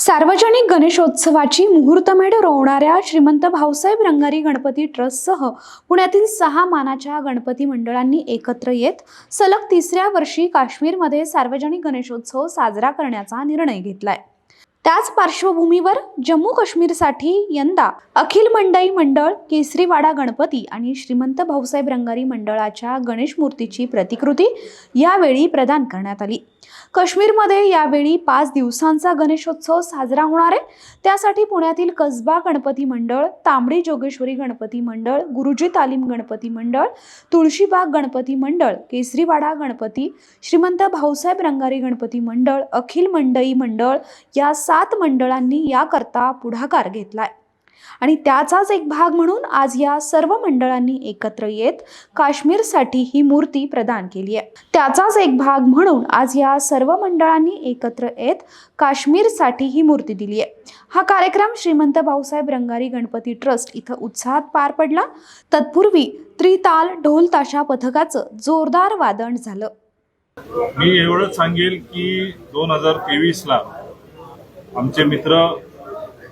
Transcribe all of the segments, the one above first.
सार्वजनिक गणेशोत्सवाची मुहूर्तमेढ रोवणाऱ्या श्रीमंत भाऊसाहेब रंगारी गणपती ट्रस्टसह पुण्यातील सहा मानाच्या गणपती मंडळांनी एकत्र येत सलग तिसऱ्या वर्षी काश्मीरमध्ये सार्वजनिक गणेशोत्सव साजरा करण्याचा निर्णय घेतलाय. त्याच पार्श्वभूमीवर जम्मू काश्मीरसाठी यंदा अखिल मंडई मंडळ केसरीवाडा गणपती आणि श्रीमंत भाऊसाहेब रंगारी मंडळाच्या गणेश मूर्तीची प्रतिकृती यावेळी प्रदान करण्यात आली. काश्मीरमध्ये यावेळी पाच दिवसांचा गणेशोत्सव साजरा होणार आहे. त्यासाठी पुण्यातील कसबा गणपती मंडळ तांबडी जोगेश्वरी गणपती मंडळ गुरुजी तालीम गणपती मंडळ तुळशीबाग गणपती मंडळ केसरीवाडा गणपती श्रीमंत भाऊसाहेब रंगारी गणपती मंडळ अखिल मंडई मंडळ या सात मंडळांनी याकरता पुढाकार घेतलाय. आणि त्याचाच एक भाग म्हणून आज या सर्व मंडळांनी एकत्र येत काश्मीरसाठी ही मूर्ती प्रदान केली आहे. त्याचाच एक भाग म्हणून आज या सर्व मंडळांनी एकत्र येत काश्मीरसाठी ही मूर्ती दिली आहे. हा कार्यक्रम श्रीमंत भाऊसाहेब रंगारी गणपती ट्रस्ट इथं उत्साहात पार पडला. तत्पूर्वी त्रिताल ढोल ताशा पथकाचं जोरदार वादन झालं. मी एवढंच सांगेल की दोन हजार तेवीसला आमचे मित्र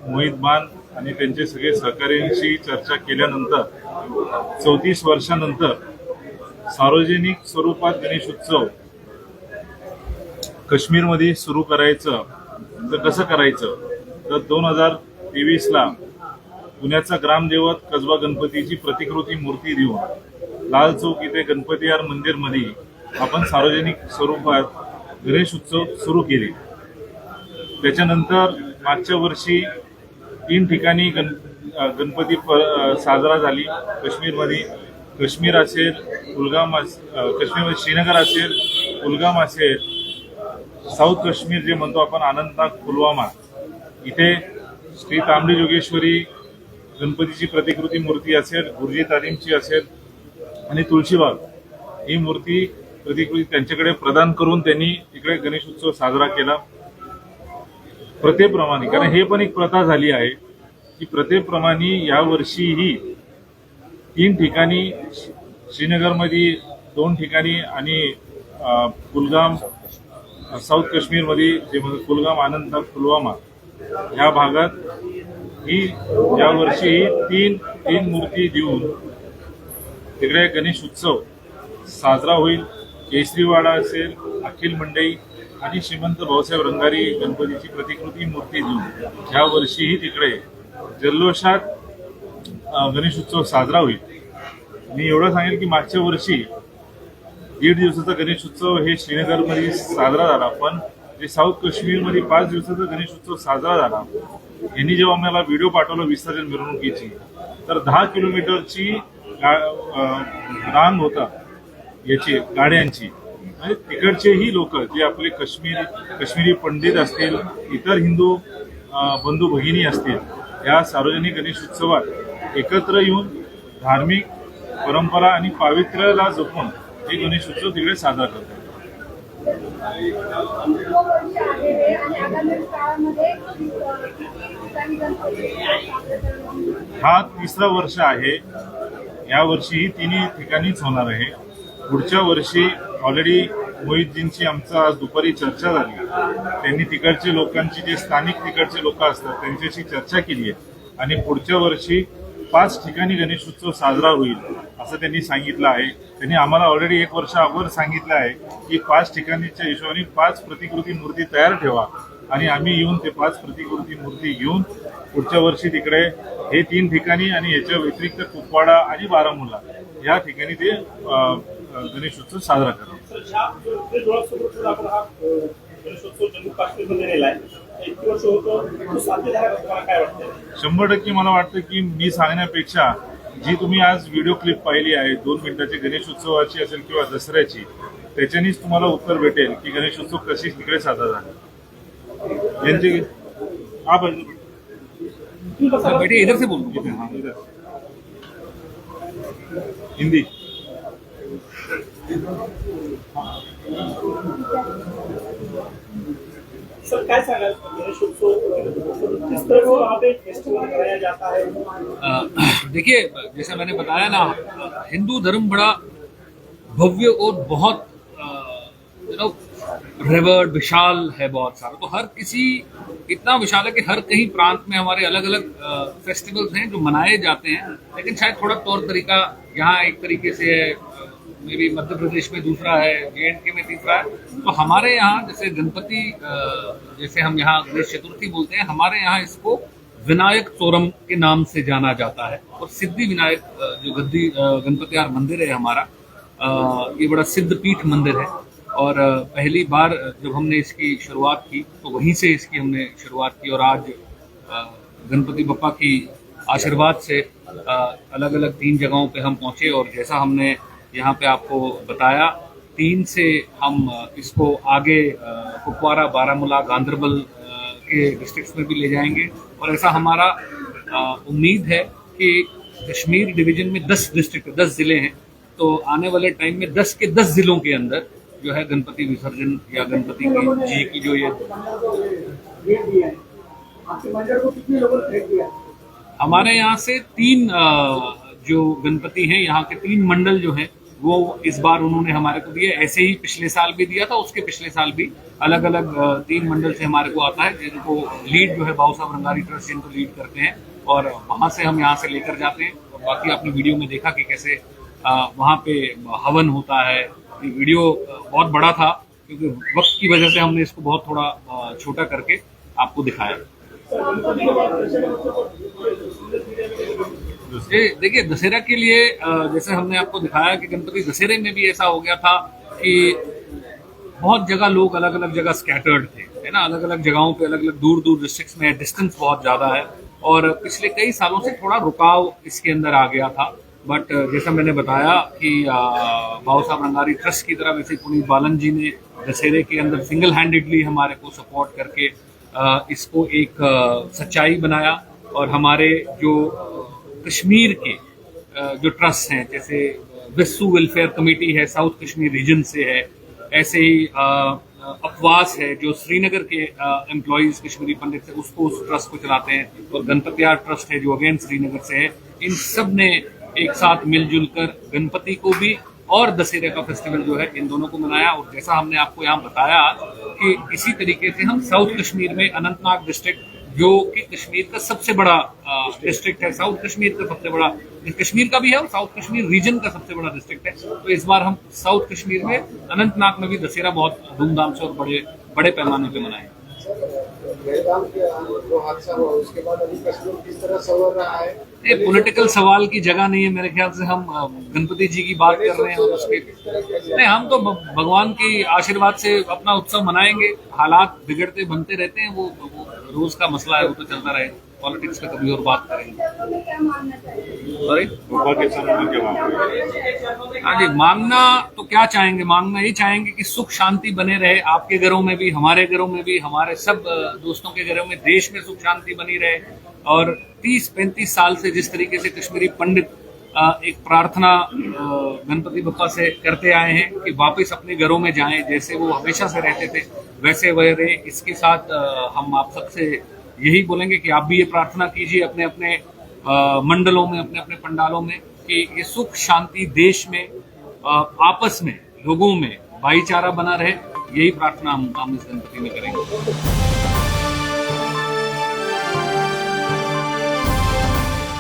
मोहित मान आणि त्यांचे सगळे सहकार्यांशी चर्चा केल्यानंतर चौतीस वर्षानंतर सार्वजनिक स्वरूपात गणेशोत्सव काश्मीरमध्ये सुरू करायचं. तर कसं करायचं? तर दोन हजार तेवीसला पुण्याचा ग्रामदेवत कसबा गणपतीची प्रतिकृती मूर्ती देऊन लाल चौक इथे गणपती मंदिरमध्ये आपण सार्वजनिक स्वरूपात गणेश उत्सव सुरू केले. त्याच्यानंतर मागच्या वर्षी तीन ठिकाणी गण गणपती प साजरा झाली. काश्मीरमध्ये काश्मीर असेल कुलगाम अस काश्मीरमध्ये श्रीनगर असेल कुलगाम असेल साऊथ काश्मीर जे म्हणतो आपण अनंतनाग पुलवामा. इथे श्री तांबडी जोगेश्वरी गणपतीची प्रतिकृती मूर्ती असेल गुरुजी तालीमची असेल आणि तुळशीबाग. ही मूर्ती प्रतिकृती त्यांच्याकडे प्रदान करून त्यांनी इकडे गणेश उत्सव साजरा केला. प्रथेप्रमाणे कारण हे पण एक प्रथा झाली आहे की प्रथेप्रमाणे यावर्षीही तीन ठिकाणी श्रीनगरमध्ये दोन ठिकाणी आणि कुलगाम साऊथ काश्मीरमध्ये जे म्हणजे कुलगाम अनंतनाग पुलवामा या भागात ही यावर्षी ही तीन तीन मूर्ती देऊन तिकडे गणेश उत्सव साजरा होईल. केसरीवाडा असेल अखिल मंडई आणि श्रीमंत भाऊसाहेब रंगारी गणपतीची प्रतिकृती मूर्ती देऊन ह्या वर्षीही तिकडे जल्लोषात गणेश उत्सव साजरा होईल. मी एवढं सांगेल की मागच्या वर्षी दीड दिवसाचा गणेश उत्सव हे श्रीनगरमध्ये साजरा झाला पण जे साऊथ काश्मीरमध्ये पाच दिवसाचा गणेश उत्सव साजरा झाला यांनी जेव्हा मला व्हिडिओ पाठवला विसर्जन मिरवणुकीची तर दहा किलोमीटरची रांग होता याची गाड्यांची. आणि तिकडचेही लोक जे आपले काश्मीर काश्मीरी पंडित असतील इतर हिंदू बंधू भगिनी असतील या सार्वजनिक गणेश उत्सवात एकत्र येऊन धार्मिक परंपरा आणि पावित्र्याला जपून हे गणेश उत्सव तिकडे साजरा करतात. हा तिसरा वर्ष आहे. या वर्षी ही तिन्ही ठिकाणीच होणार आहे. पुढच्या वर्षी ऑलरेडी मोहितजींची आमचा आज दुपारी चर्चा झाली. त्यांनी तिकडचे लोकांची जे स्थानिक तिकडचे लोक असतात त्यांच्याशी चर्चा केली आहे. आणि पुढच्या वर्षी पाच ठिकाणी गणेशोत्सव साजरा होईल असं त्यांनी सांगितलं आहे. त्यांनी आम्हाला ऑलरेडी एक वर्ष अगोदर सांगितलं आहे की पाच ठिकाणीच्या हिशोबाने पाच प्रतिकृती मूर्ती तयार ठेवा. आणि आम्ही येऊन ते पाच प्रतिकृती मूर्ती घेऊन पुढच्या वर्षी तिकडे हे तीन ठिकाणी आणि याच्या व्यतिरिक्त कुपवाडा आणि बारामुल्ला या ठिकाणी ते गणेशोत्सव साजरा करणार ते डोळ्यासमोर आपण अ, गणेशोत्सव जम्मू काश्मीरमध्ये नेलाय इतकी वर्ष होतो तो साध्य झाला का तुम्हाला काय वाटतं शंभर टक्के मला वाटतं की मी सांगण्यापेक्षा जी तुम्ही आज व्हिडिओ क्लिप पाहिली आहे दोन मिनिटाची गणेशोत्सवाची असेल किंवा दसऱ्याची त्याच्यानीच तुम्हाला उत्तर भेटेल की गणेशोत्सव कशी तिकडे साजरा झाला यांचे बरं. बेटे इधर से बोल इथे, इथे. हिंदी देखिए, जैसा मैंने बताया ना, हिंदू धर्म बड़ा भव्य और बहुत यू नो रेवर्ड विशाल है बहुत सारा। तो हर किसी, इतना विशाल है कि हर कहीं प्रांत में हमारे अलग अलग फेस्टिवल्स हैं जो मनाए जाते हैं। लेकिन शायद थोड़ा तौर तरीका यहाँ एक तरीके से है मे बी मध्य प्रदेश में दूसरा है जे एंड के में तीसरा है। तो हमारे यहाँ, जैसे गणपति जैसे हम यहाँ गणेश चतुर्थी बोलते हैं, हमारे यहाँ इसको विनायक चोरम के नाम से जाना जाता है। और सिद्धि विनायक जो गद्दी गणपतियार मंदिर है हमारा ये बड़ा सिद्ध पीठ मंदिर है। और पहली बार जब हमने इसकी शुरुआत की तो वहीं से इसकी हमने शुरुआत की। और आज गणपति बप्पा की आशीर्वाद से अलग अलग तीन जगहों पे हम पहुँचे। और जैसा हमने यहाँ पे आपको बताया। तीन से हम इसको आगे कुपवारा बारामूला गांधरबल के डिस्ट्रिक्ट्स में भी ले जाएँगे। और ऐसा हमारा उम्मीद है कि कश्मीर डिवीज़न में दस डिस्ट्रिक्ट दस ज़िले हैं। तो आने वाले टाइम में दस के दस जिलों के अंदर जो है गणपति विसर्जन या गणपति की जी की जो ये? हमारे यहाँ से तीन अ, जो गणपति हैं, यहाँ के तीन मंडल जो हैं, वो इस बार उन्होंने हमारे को दिया। ऐसे ही पिछले साल भी दिया था, उसके पिछले साल भी अलग अलग तीन मंडल से हमारे को आता है, जिनको लीड जो है बाबू साहब रंगारी ट्रस्ट जिनको लीड करते हैं और वहाँ से हम यहाँ से लेकर जाते हैं। और बाकी आपने वीडियो में देखा कि कैसे वहाँ पे हवन होता है। वीडियो बहुत बड़ा था, क्योंकि वक्त की वजह से हमने इसको बहुत थोड़ा छोटा करके आपको दिखाया। देखिए, दशहरा के लिए जैसे हमने आपको दिखाया कि गणपति दशहरे में भी ऐसा हो गया था कि बहुत जगह लोग अलग अलग जगह स्कैटर्ड थे, है ना? अलग अलग जगहों पे अलग अलग दूर दूर डिस्ट्रिक्ट्स में डिस्टेंस बहुत ज़्यादा है। और पिछले कई सालों से थोड़ा रुकाव इसके अंदर आ गया था। बट जैसा मैंने बताया कि बाबू साहब रंगारी ट्रस्ट की तरफ़ ऐसे पुनीत बालन जी ने दशहरे के अंदर सिंगल हैंडेडली हमारे को सपोर्ट करके इसको एक सच्चाई बनाया। और हमारे जो कश्मीर के जो ट्रस्ट हैं, जैसे विस्सू वेलफेयर कमेटी है साउथ कश्मीर रीजन से है, ऐसे ही अपवास है, जो श्रीनगर के एम्प्लॉयज़ कश्मीरी पंडित से उसको उस ट्रस्ट को चलाते हैं, और गणपतियार ट्रस्ट है, जो अगेन श्रीनगर से है, इन सबने एक साथ मिलजुल कर गणपति को भी और दशहरे का फेस्टिवल जो है, इन दोनों को मनाया, और जैसा हमने आपको यहाँ बताया कि इसी तरीके से हम साउथ कश्मीर में अनंतनाग डिस्ट्रिक्ट जो कि कश्मीर का सबसे बड़ा डिस्ट्रिक्ट है साउथ कश्मीर का सबसे बड़ा कश्मीर का भी है और साउथ कश्मीर रीजन का सबसे बड़ा डिस्ट्रिक्ट है। तो इस बार हम साउथ कश्मीर में अनंतनाग में भी दशहरा बहुत धूमधाम से और बड़े बड़े पैमाने पे मनाए। ये पॉलिटिकल सवाल की जगह नहीं है मेरे ख्याल से। हम गणपति जी की बात कर रहे हैं और उसके नहीं हम तो भगवान की आशीर्वाद से अपना उत्सव मनाएँगे। हालात बिगड़ते बनते रहते हैं वो, रोज का मसला है वो तो चलता रहे। पॉलिटिक्स पे कभी और बात करेंगे। सॉरी? हाँ जी मांगना तो क्या चाहेंगे? मांगना ये चाहेंगे कि सुख शांति बने रहे। आपके घरों में भी हमारे घरों में भी हमारे सब दोस्तों के घरों में देश में सुख शांति बनी रहे। और 30-35 साल से जिस तरीके से कश्मीरी पंडित एक प्रार्थना गणपति बप्पा से करते आए हैं कि वापस अपने घरों में जाएँ, जैसे वो हमेशा से रहते थे, वैसे वह रहे। इसके साथ हम आप सबसे यही बोलेंगे कि आप भी ये प्रार्थना कीजिए अपने अपने मंडलों में, अपने अपने पंडालों में कि ये सुख शांति देश में आपस में, लोगों में भाईचारा बना रहे। यही प्रार्थना हम हम इस गणपति में करेंगे।